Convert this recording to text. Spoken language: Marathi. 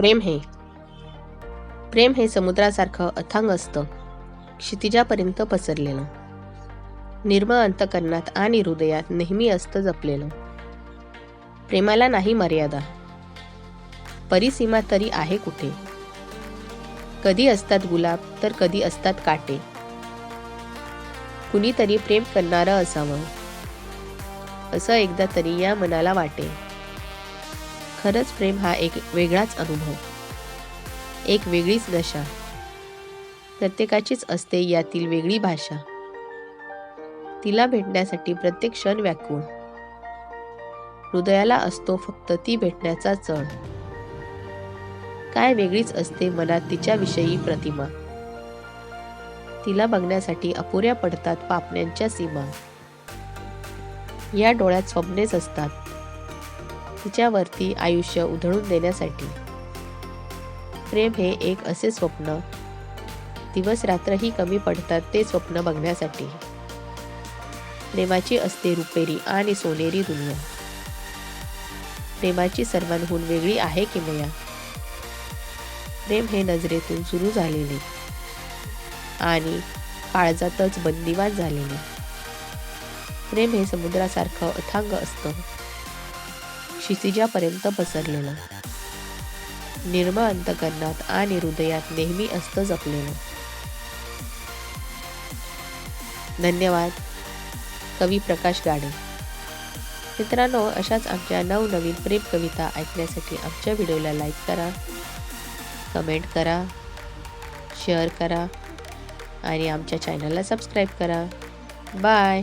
प्रेम हे. प्रेम हे समुद्रासारखं अथांग असतं. क्षितिजापर्यंत पसरलेलं. निर्मळ अंतकरणात आणि हृदयात नेहमी असतं जपलेलं. प्रेमाला नाही मर्यादा. परिसीमा तरी आहे कुठे? कधी असतात गुलाब तर कधी असतात काटे. कुणीतरी प्रेम करणारं असावं. असं एकदा तरी या मनाला वाटे. खरंच प्रेम हा एक वेगळाच अनुभव. एक वेगळीच नशा प्रत्येकाचीच असते यातील वेगळी भाषा. तिला भेटण्यासाठी प्रत्येक क्षण व्याकुळ. हृदयाला असतो फक्त ती भेटण्याचा चढ. काय वेगळीच असते मनात तिच्याविषयी प्रतिमा. तिला बघण्यासाठी अपुऱ्या पडतात पापण्यांच्या सीमा. या डोळ्यात स्वप्नेच असतात. तिच्यावरती आयुष्य उधळून देण्यासाठी. प्रेम हे एक असे स्वप्न. दिवस रात्रही कमी पडतात ते स्वप्न बघण्यासाठी. प्रेमाची असते रुपेरी आणि सोनेरी दुनिया. प्रेमाची सर्वांहून वेगळी आहे किमया प्रेम हे नजरेतून सुरू झालेले. आणि काळजातच बंदिवान झालेले. प्रेम हे समुद्रासारखं अथांग असतं. क्षितिजापर्यंत पसरलेलं. निर्मळ अंतकरणात आणि हृदयात नेहमी असतं जपलेलं. धन्यवाद. कवी प्रकाश गाडे. मित्रांनो अशाच आमच्या नवनवीन प्रेम कविता ऐकण्यासाठी आमच्या व्हिडिओला लाईक करा कमेंट करा शेअर करा आणि आमच्या चॅनलला सबस्क्राईब करा. बाय.